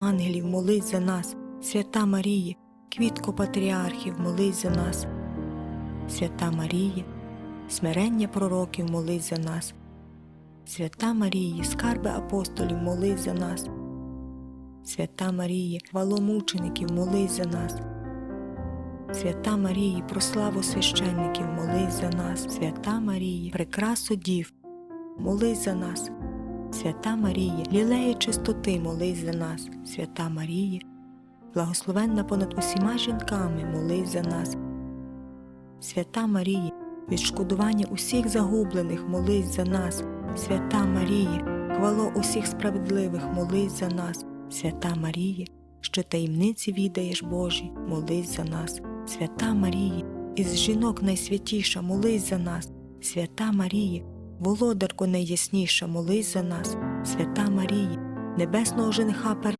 ангелів, молись за нас, свята Маріє, квітко патріархів, молись за нас, свята Маріє, смирення пророків, молись за нас, свята Маріє, скарби апостолів, молись за нас, свята Маріє, хваломучеників, молись за нас. Свята Марії, прославу священників, молись за нас, свята Марії, прикрасу дів, молись за нас, свята Марія, лілеї чистоти, молись за нас, свята Марія, благословенна понад усіма жінками, молись за нас, свята Марія, відшкодування усіх загублених, молись за нас, свята Марія, хвало усіх справедливих, молись за нас, свята Марія, що таємниці відаєш Божі, молись за нас, свята Марія, із жінок найсвятіша, молись за нас, свята Марія, володарко найясніша, молись за нас, свята Марія, небесного жениха